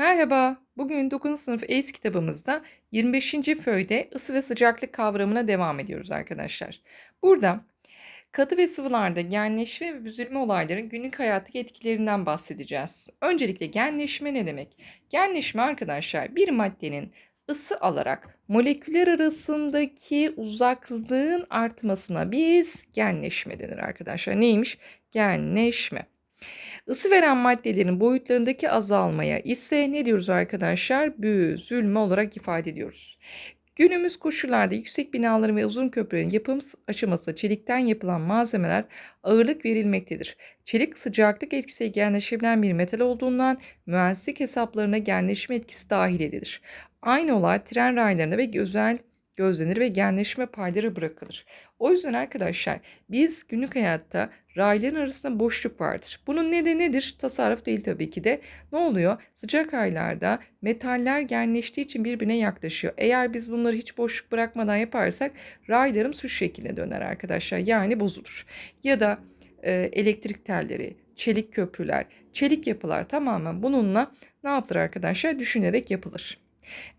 Merhaba, bugün 9. sınıf EYS kitabımızda 25. föyde ısı ve sıcaklık kavramına devam ediyoruz arkadaşlar. Burada katı ve sıvılarda genleşme ve büzülme olayların günlük hayattaki etkilerinden bahsedeceğiz. Öncelikle genleşme ne demek? Genleşme arkadaşlar bir maddenin ısı alarak moleküller arasındaki uzaklığın artmasına biz genleşme denir arkadaşlar. Neymiş? Genleşme. Isı veren maddelerin boyutlarındaki azalmaya ise ne diyoruz arkadaşlar? Büzülme olarak ifade ediyoruz. Günümüz koşullarda yüksek binaların ve uzun köprülerin yapım aşamasında çelikten yapılan malzemeler ağırlık verilmektedir. Çelik sıcaklık etkisiyle genleşebilen bir metal olduğundan mühendislik hesaplarına genleşme etkisi dahil edilir. Aynı olay tren raylarında ve özel gözlenir ve genleşme payları bırakılır. O yüzden arkadaşlar biz günlük hayatta rayların arasında boşluk vardır. Bunun nedeni nedir? Tasarruf değil tabii ki de. Ne oluyor? Sıcak aylarda metaller genleştiği için birbirine yaklaşıyor. Eğer biz bunları hiç boşluk bırakmadan yaparsak raylarım su şekline döner arkadaşlar. Yani bozulur. Ya da e, elektrik telleri, çelik köprüler, çelik yapılar tamamen bununla ne yapılır arkadaşlar? Düşünerek yapılır.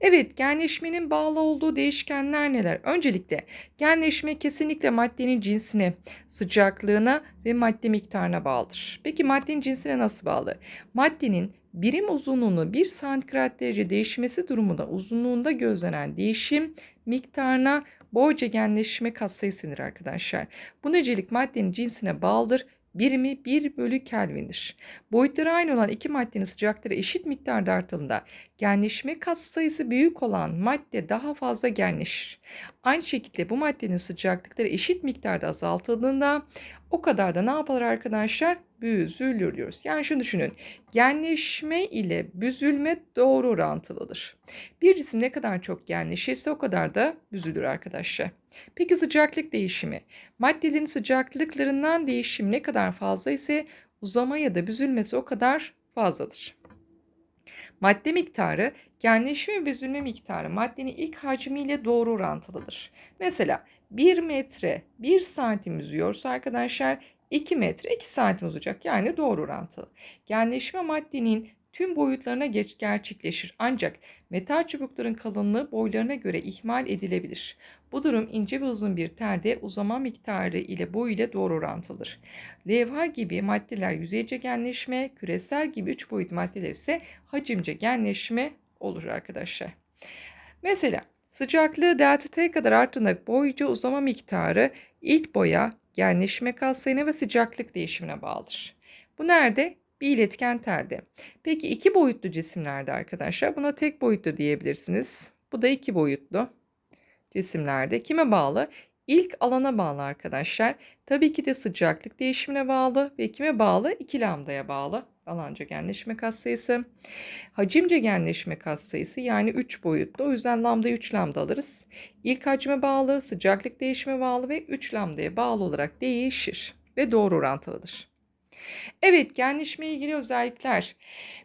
Evet, genleşmenin bağlı olduğu değişkenler neler? Öncelikle genleşme kesinlikle maddenin cinsine, sıcaklığına ve madde miktarına bağlıdır. Peki maddenin cinsine nasıl bağlı? Maddenin birim uzunluğunu 1 santigrat derece değişmesi durumunda uzunluğunda gözlenen değişim miktarına boyca genleşme katsayısı denir arkadaşlar. Bu nicelik maddenin cinsine bağlıdır birimi 1 bölü Kelvin'dir. Boyutları aynı olan iki maddenin sıcaklığı eşit miktarda artıldığında genleşme katsayısı büyük olan madde daha fazla genleşir. Aynı şekilde bu maddenin sıcaklıkları eşit miktarda azaltıldığında o kadar da ne yapar arkadaşlar? Büzülür diyoruz. Yani şunu düşünün. Genleşme ile büzülme doğru orantılıdır. Bir cisim ne kadar çok genleşirse o kadar da büzülür arkadaşlar. Peki sıcaklık değişimi? Maddelerin sıcaklıklarından değişim ne kadar fazla ise uzama ya da büzülmesi o kadar fazladır. Madde miktarı genleşme ve büzülme miktarı maddenin ilk hacmiyle doğru orantılıdır. Mesela 1 metre 1 santim yüzüyorsa arkadaşlar 2 metre 2 santim uzayacak yani doğru orantılı. Genleşme maddenin tüm boyutlarına geç gerçekleşir ancak metal çubukların kalınlığı boylarına göre ihmal edilebilir. Bu durum ince ve uzun bir telde uzama miktarı ile boy ile doğru orantılıdır. Levha gibi maddeler yüzeyce genleşme, küresel gibi üç boyut maddeler ise hacimce genleşme olur arkadaşlar. Mesela sıcaklığı delta T kadar arttığında boyunca uzama miktarı ilk boya, genleşme katsayına ve sıcaklık değişimine bağlıdır. Bu nerede? Bir iletken telde. Peki iki boyutlu cisimlerde arkadaşlar buna tek boyutlu diyebilirsiniz. Bu da iki boyutlu cisimlerde. Kime bağlı? İlk alana bağlı arkadaşlar. Tabii ki de sıcaklık değişimine bağlı ve kime bağlı? 2 lambdaya bağlı. Alanca genleşme katsayısı. Hacimce genleşme katsayısı yani 3 boyutlu. O yüzden lambda 3 lambda alırız. İlk hacme bağlı, sıcaklık değişime bağlı ve 3 lambdaya bağlı olarak değişir ve doğru orantılıdır. Evet, genleşmeye ilgili özellikler.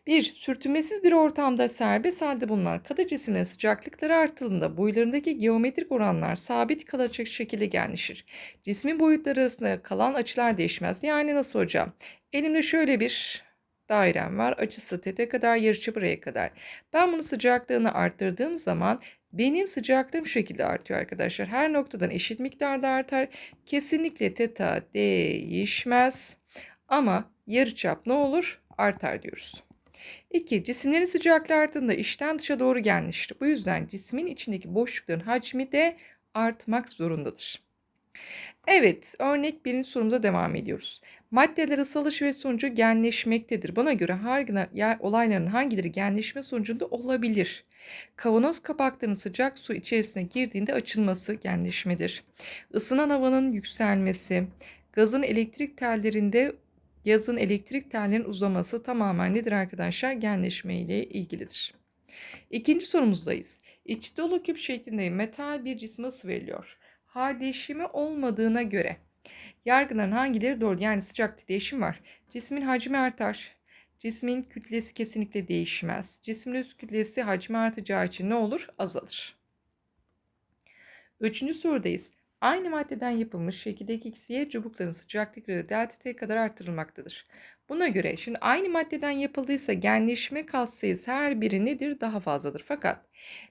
1. Sürtünmesiz bir ortamda serbest halde bulunan katı cisimlerin sıcaklıkları artıldığında boylarındaki geometrik oranlar sabit kalacak şekilde genleşir. Cismin boyutları arasında kalan açılar değişmez. Yani nasıl hocam? Elimde şöyle bir dairem var. Açısı tete kadar, yarıçı buraya kadar. Ben bunu sıcaklığını arttırdığım zaman benim sıcaklığım şu şekilde artıyor arkadaşlar. Her noktadan eşit miktarda artar. Kesinlikle teta değişmez. Ama yarıçap ne olur? Artar diyoruz. 2. Cisimlerin sıcaklığı arttığında içten dışa doğru genleşir. Bu yüzden cismin içindeki boşlukların hacmi de artmak zorundadır. Evet, örnek birinci sorumuza devam ediyoruz. Maddeler ısı alışveriş sonucu genleşmektedir. Buna göre hangi olayların hangileri genleşme sonucunda olabilir? Kavanoz kapaklarının sıcak su içerisine girdiğinde açılması genleşmedir. Isınan havanın yükselmesi, gazın elektrik tellerinde yazın elektrik tellerinin uzaması tamamen nedir arkadaşlar? Genleşme ile ilgilidir. İkinci sorumuzdayız. İç dolu küp şeklinde metal bir cisme ısı veriliyor. Hal değişimi olmadığına göre yargıların hangileri doğru? Yani sıcaklık değişim var. Cismin hacmi artar. Cismin kütlesi kesinlikle değişmez. Cismin üst kütlesi hacmi artacağı için ne olur? Azalır. Üçüncü sorudayız. Aynı maddeden yapılmış şekildeki XY çubukların sıcaklıkları delta T kadar artırılmaktadır. Buna göre şimdi aynı maddeden yapıldıysa genleşme katsayısı her biri nedir? Daha fazladır. Fakat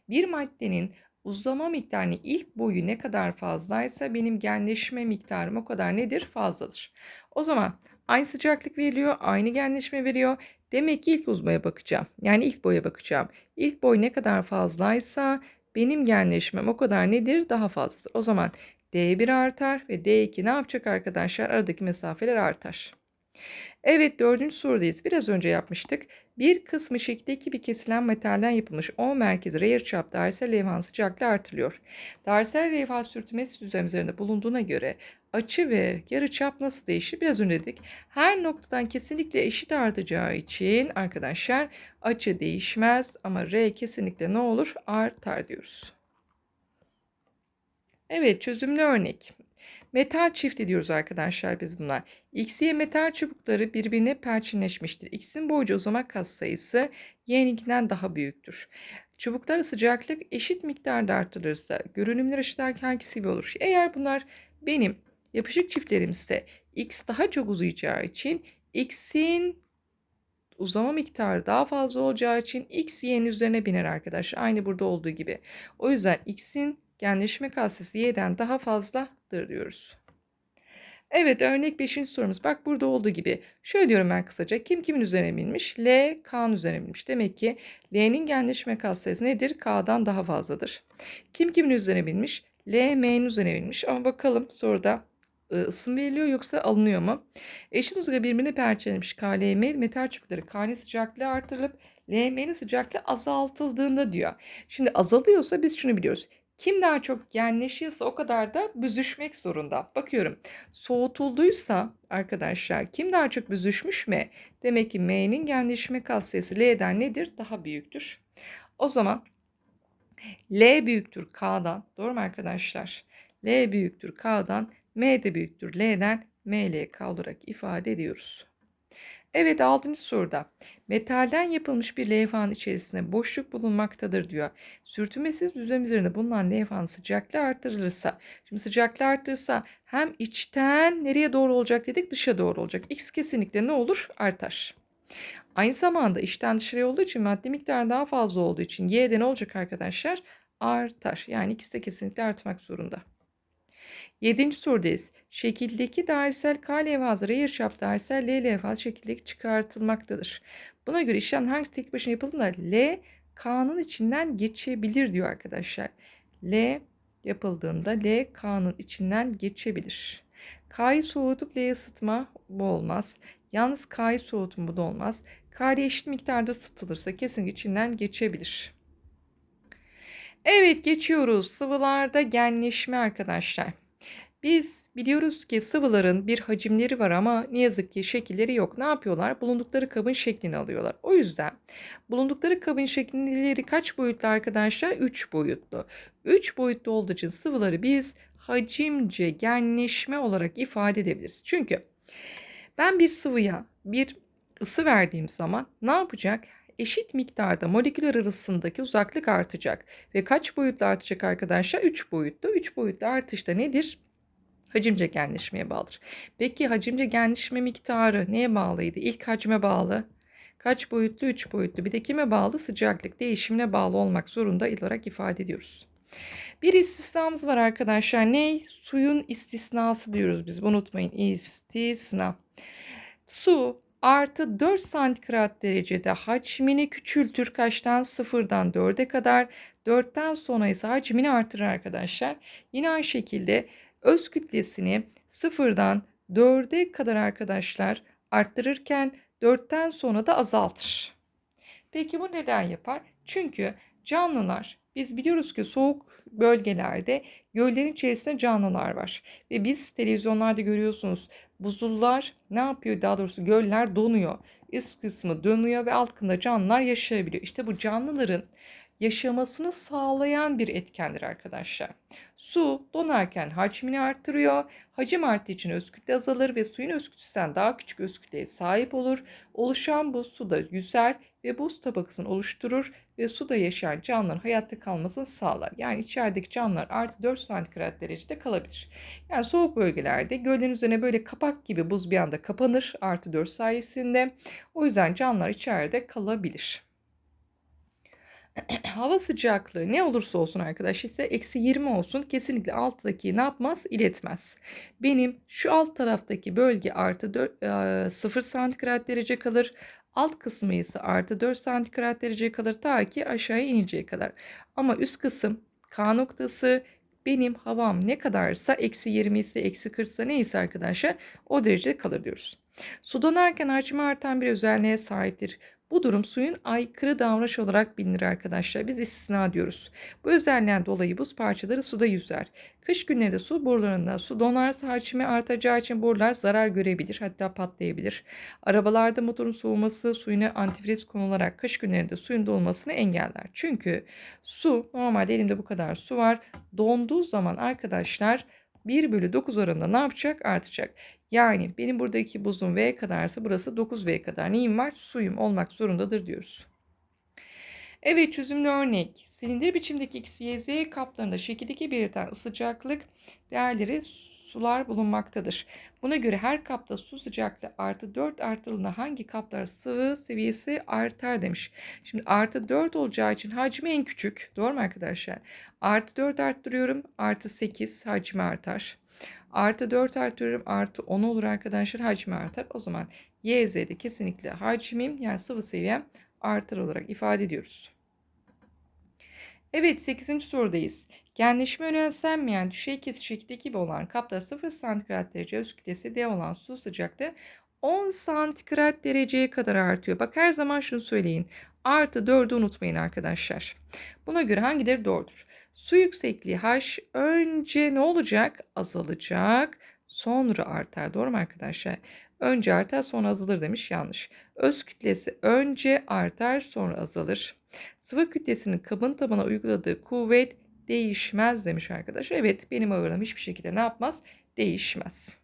bir maddenin uzama miktarının ilk boyu ne kadar fazlaysa benim genleşme miktarım o kadar nedir? Fazladır. O zaman aynı sıcaklık veriliyor, aynı genleşme veriyor. Demek ki ilk uzmaya bakacağım. Yani ilk boya bakacağım. İlk boy ne kadar fazlaysa benim genleşmem o kadar nedir? Daha fazladır. O zaman D1 artar ve D2 ne yapacak arkadaşlar? Aradaki mesafeler artar. Evet dördüncü sorudayız. Biraz önce yapmıştık. Bir kısmı şekildeki bir kesilen metalden yapılmış O merkezi rear çap dairesel levhanın sıcaklığı artırılıyor. Dairesel levha sürtünmesi düzlem üzerinde bulunduğuna göre açı ve yarıçap nasıl değişir? Biraz önce dedik. Her noktadan kesinlikle eşit artacağı için arkadaşlar açı değişmez ama R kesinlikle ne olur? Artar diyoruz. Evet çözümlü örnek. Metal çifti diyoruz arkadaşlar biz buna. X'ye metal çubukları birbirine perçinleşmiştir. X'in boyunca uzama katsayısı Y'ninkinden daha büyüktür. Çubuklar sıcaklık eşit miktarda artırılırsa görünümler eşitlerken hangisi olur? Eğer bunlar benim yapışık çiftlerimse X daha çok uzayacağı için X'in uzama miktarı daha fazla olacağı için X Y'nin üzerine biner arkadaşlar. Aynı burada olduğu gibi. O yüzden X'in genleşme katsayısı Y'den daha fazladır diyoruz. Evet örnek 5. sorumuz. Bak burada olduğu gibi. Şöyle diyorum ben kısaca. Kim kimin üzerine binmiş? L K'nın üzerine binmiş. Demek ki L'nin genleşme katsayısı nedir? K'dan daha fazladır. Kim kimin üzerine binmiş? L M'nin üzerine binmiş. Ama bakalım soruda ısım veriliyor yoksa alınıyor mu? Eşit uzayda birbirine perçinlenmiş KLM metal çubukları K'nin sıcaklığı artırılıp LM'nin sıcaklığı azaltıldığında diyor. Şimdi azalıyorsa biz şunu biliyoruz. Kim daha çok genleşiyorsa o kadar da büzüşmek zorunda. Bakıyorum. Soğutulduysa arkadaşlar kim daha çok büzüşmüş mü? Demek ki M'nin genleşme katsayısı L'den nedir? Daha büyüktür. O zaman L büyüktür K'dan. Doğru mu arkadaşlar? L büyüktür K'dan. M de büyüktür L'den. MLK olarak ifade ediyoruz. Evet 6. soruda metalden yapılmış bir levhanın içerisinde boşluk bulunmaktadır diyor. Sürtünmesiz düzlem üzerinde bulunan levhanın sıcaklığı artırılırsa, şimdi sıcaklığı artırırsa hem içten nereye doğru olacak dedik dışa doğru olacak. X kesinlikle ne olur? Artar. Aynı zamanda içten dışarıya olduğu için madde miktarı daha fazla olduğu için Y'de ne olacak arkadaşlar? Artar. Yani ikisi de kesinlikle artmak zorunda. Yedinci sorudayız. Şekildeki dairesel K levhası yarıçap dairesel L levhası şekildeki çıkartılmaktadır. Buna göre işlem hangisi tek başına yapıldığında L K'nın içinden geçebilir diyor arkadaşlar. L yapıldığında L K'nın içinden geçebilir. K'yı soğutup L'yi ısıtma bu olmaz. Yalnız K'yı soğutma bu da olmaz. K'ya eşit miktarda ısıtılırsa kesin içinden geçebilir. Evet geçiyoruz. Sıvılarda genleşme arkadaşlar. Biz biliyoruz ki sıvıların bir hacimleri var ama ne yazık ki şekilleri yok. Ne yapıyorlar? Bulundukları kabın şeklini alıyorlar. O yüzden bulundukları kabın şekilleri kaç boyutlu arkadaşlar? 3 boyutlu. 3 boyutlu olduğu için sıvıları biz hacimce genleşme olarak ifade edebiliriz. Çünkü ben bir sıvıya bir ısı verdiğim zaman ne yapacak? eşit miktarda moleküller arasındaki uzaklık artacak. Ve kaç boyutlu artacak arkadaşlar? 3 boyutlu. 3 boyutlu artışta nedir? Hacimce genleşmeye bağlıdır. Peki hacimce genleşme miktarı neye bağlıydı? İlk hacme bağlı. Kaç boyutlu? 3 boyutlu. Bir de kime bağlı? Sıcaklık değişimine bağlı olmak zorunda olarak ifade ediyoruz. Bir istisnamız var arkadaşlar. Ne? Suyun istisnası diyoruz biz. Unutmayın. İstisna. Su artı 4 santigrat derecede hacmini küçültür. Kaçtan? Sıfırdan 4'e kadar. 4'ten sonra ise hacmini artırır arkadaşlar. Yine aynı şekilde öz kütlesini sıfırdan 4'e kadar arkadaşlar arttırırken 4'ten sonra da azaltır. Peki bu neden yapar? Çünkü canlılar biz biliyoruz ki soğuk bölgelerde göllerin içerisinde canlılar var. Ve biz televizyonlarda görüyorsunuz buzullar ne yapıyor daha doğrusu göller donuyor. Üst kısmı dönüyor ve altında canlılar yaşayabiliyor. İşte bu canlıların yaşamasını sağlayan bir etkendir arkadaşlar. Su donarken hacmini arttırıyor. Hacim arttığı için öz kütle azalır ve suyun öz kütlesinden daha küçük öz kütleye sahip olur. Oluşan buz suda yüzer ve buz tabakasını oluşturur ve suda yaşayan canlıların hayatta kalmasını sağlar. Yani içerideki canlılar artı 4 santigrat derecede kalabilir. Yani soğuk bölgelerde göllerin üzerine böyle kapak gibi buz bir anda kapanır artı 4 sayesinde. O yüzden canlılar içeride kalabilir. Hava sıcaklığı ne olursa olsun arkadaş ise eksi 20 olsun kesinlikle alttaki ne yapmaz iletmez. Benim şu alt taraftaki bölge artı 4, e, 0 santigrat derece kalır. Alt kısmı ise artı 4 santigrat derece kalır ta ki aşağıya ininceye kadar. Ama üst kısım K noktası benim havam ne kadarsa eksi 20 ise eksi 40 ise neyse arkadaşlar o derecede kalır diyoruz. Su donarken hacmi artan bir özelliğe sahiptir. Bu durum suyun aykırı davranış olarak bilinir arkadaşlar. Biz istisna diyoruz. Bu özelliğinden dolayı buz parçaları suda yüzer. Kış günlerinde su borularında su donarsa hacmi artacağı için borular zarar görebilir hatta patlayabilir. Arabalarda motorun soğuması suyuna antifriz konularak kış günlerinde suyun dolmasını engeller. Çünkü su normalde elimde bu kadar su var. Donduğu zaman arkadaşlar 1 bölü 9 oranında ne yapacak? Artacak. Yani benim buradaki buzum V kadarsa burası 9V kadar neyim var? Suyum olmak zorundadır diyoruz. Evet çözümlü örnek. Silindir biçimdeki X, Y, Z kaplarında şekildeki belirten sıcaklık değerleri sular bulunmaktadır. Buna göre her kapta su sıcaklığı artı 4 artırıldığında hangi kaplar sıvı seviyesi artar demiş. Şimdi artı 4 olacağı için hacmi en küçük. Doğru mu arkadaşlar? Artı 4 arttırıyorum. Artı 8 hacmi artar. Artı 4 artırıyorum. Artı 10 olur arkadaşlar. Hacmi artar. O zaman Y, Z'de kesinlikle hacmim yani sıvı seviyem artar olarak ifade ediyoruz. Evet 8. sorudayız. Genleşme önemsenmeyen düşey kesik şekilde gibi olan kapta 0 santigrat derece öz kütlesi D olan su sıcaklığı 10 santigrat dereceye kadar artıyor. Bak her zaman şunu söyleyin. Artı 4'ü unutmayın arkadaşlar. Buna göre hangileri doğrudur? Su yüksekliği H önce ne olacak? Azalacak. Sonra artar. Doğru mu arkadaşlar? Önce artar sonra azalır demiş. Yanlış. Öz kütlesi önce artar sonra azalır. Sıvı kütlesinin kabın tabana uyguladığı kuvvet değişmez demiş arkadaş. Evet benim ağırlığım hiçbir şekilde ne yapmaz? Değişmez.